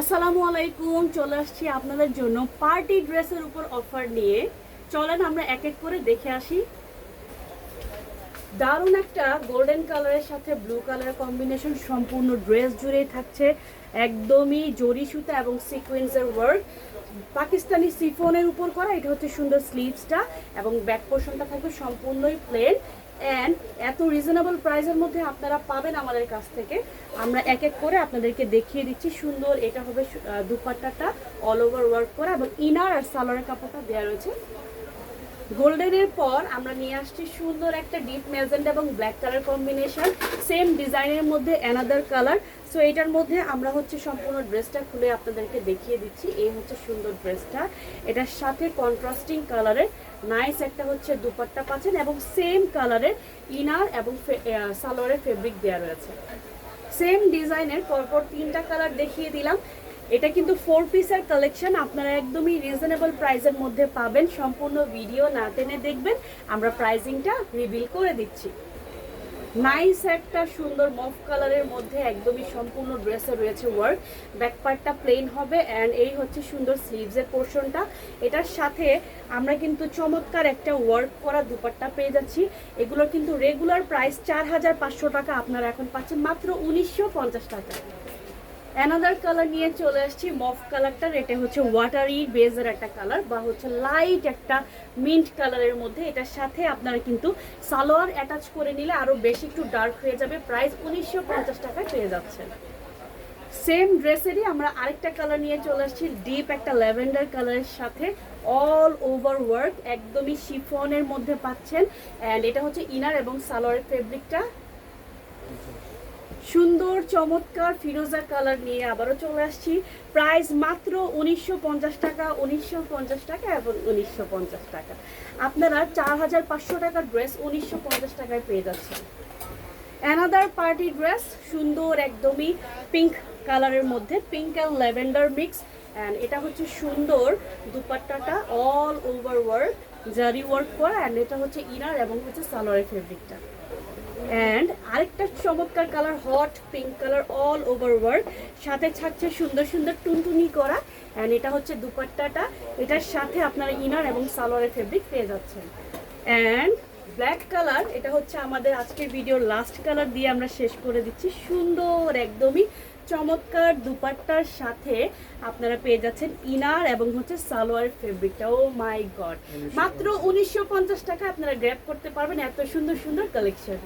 আসসালামু আলাইকুম, চলে আসছি আপনাদের জন্য পার্টি ড্রেসের উপর অফার নিয়ে। চলেন আমরা এক এক করে দেখে আসি। দারুণ একটা গোল্ডেন কালারের সাথে ব্লু কালারের কম্বিনেশন সম্পূর্ণ ড্রেস জুড়েই থাকছে। একদমই জরি সুতা এবং সিকোয়েন্সের ওয়ার্ক পাকিস্তানি সিফোনের উপর করা, এটা হচ্ছে সুন্দর স্লিভসটা এবং ব্যাক পোর্শনটা থাকবে সম্পূর্ণই প্লেন অ্যান্ড এত রিজনেবল প্রাইসের মধ্যে আপনারা পাবেন আমাদের কাছ থেকে। আমরা এক এক করে আপনাদেরকে দেখিয়ে দিচ্ছি। সুন্দর, এটা হবে দুপাট্টাটা অল ওভার ওয়ার্ক করা এবং ইনার আর সালোয়ারের কাপড়টা দেওয়া রয়েছে। গোল্ডেনের পর আমরা নিয়ে আসছি সুন্দর একটা ডিপ মেজেন্ট এবং ব্ল্যাক কালার কম্বিনেশন সেম ডিজাইনের মধ্যে অ্যানাদার কালার সো এটার মধ্যে আমরা হচ্ছে সম্পূর্ণ ড্রেসটা খুলে আপনাদেরকে দেখিয়ে দিচ্ছি। এই হচ্ছে সুন্দর ড্রেসটা এটার সাথে কন্ট্রাস্টিং কালারের নাইস একটা হচ্ছে দুপাট্টা পাচ্ছেন এবং সেম কালারের ইনার এবং সালোয়ারের ফেব্রিক দেওয়া রয়েছে। সেম ডিজাইনের পরপর তিনটা কালার দেখিয়ে দিলাম। এটা কিন্তু ফোর পিসের কালেকশন আপনারা একদমই রিজনেবল প্রাইসের মধ্যে পাবেন। সম্পূর্ণ ভিডিও না টেনে দেখবেন। আমরা প্রাইজিংটা রিভিল করে দিচ্ছি। নাইস একটা সুন্দর মফ কালারের মধ্যে একদমই সম্পূর্ণ ড্রেসে রয়েছে ওয়ার্ক ব্যাক পার্টটা প্লেন হবে অ্যান্ড এই হচ্ছে সুন্দর স্লিভসের পোর্শনটা এটার সাথে আমরা কিন্তু চমৎকার একটা ওয়ার্ক করা দুপাট্টা পেয়ে যাচ্ছি। এগুলোর কিন্তু রেগুলার প্রাইস চার হাজার পাঁচশো টাকা। আপনারা এখন পাচ্ছেন মাত্র উনিশশো পঞ্চাশ টাকা। অ্যানাদার কালার নিয়ে চলে আসছি মফ কালারটার এটা হচ্ছে ওয়াটারি বেজের একটা কালার বা হচ্ছে লাইট একটা মিন্ট কালারের মধ্যে। এটার সাথে আপনারা কিন্তু সালোয়ার অ্যাটাচ করে নিলে আরও বেশি একটু ডার্ক হয়ে যাবে। প্রাইস উনিশশো পঞ্চাশ টাকায় পেয়ে যাচ্ছেন। সেম ড্রেসেরই আমরা আরেকটা কালার নিয়ে চলে আসছি ডিপ একটা ল্যাভেন্ডার কালারের সাথে। অল ওভার ওয়ার্ক একদমই শিফনের মধ্যে পাচ্ছেন। অ্যান্ড এটা হচ্ছে ইনার এবং সালোয়ারের ফেব্রিকটা সুন্দর, চমৎকার ফিরোজা কালার নিয়ে আবারও চলে আসছি। প্রাইস মাত্র উনিশশো পঞ্চাশ টাকা, উনিশশো পঞ্চাশ টাকা এবং উনিশশো পঞ্চাশ টাকা। আপনারা চার হাজার পাঁচশো টাকার ড্রেস উনিশশো পঞ্চাশ টাকায় পেয়ে যাচ্ছেন। অ্যানাদার পার্টি ড্রেস সুন্দর একদমই পিঙ্ক কালারের মধ্যে pink and lavender mix and এটা হচ্ছে সুন্দর দুপাট্টাটা all over work zari work করা অ্যান্ড এটা হচ্ছে ইনার এবং হচ্ছে সালোয়ারের ফেব্রিকটা অ্যান্ড আরেকটা চমৎকার colour hot pink colour all over work সাথে থাকছে সুন্দর সুন্দর টুনটুনি করা। অ্যান্ড এটা হচ্ছে দুপাট্টাটা। এটার সাথে আপনারা ইনার এবং সালোয়ারের ফেব্রিক পেয়ে যাচ্ছেন। অ্যান্ড ব্ল্যাক কালার এটা হচ্ছে আমাদের আজকের ভিডিওর লাস্ট কালার দিয়ে আমরা শেষ করে দিচ্ছি। সুন্দর, একদমই চমৎকার দুপাট্টার সাথে আপনারা পেয়ে যাচ্ছেন ইনার এবং হচ্ছে সালোয়ার ফেব্রিকটা ও মাই গড মাত্র উনিশশো পঞ্চাশ টাকা আপনারা গ্র্যাপ করতে পারবেন এত সুন্দর সুন্দর কালেকশন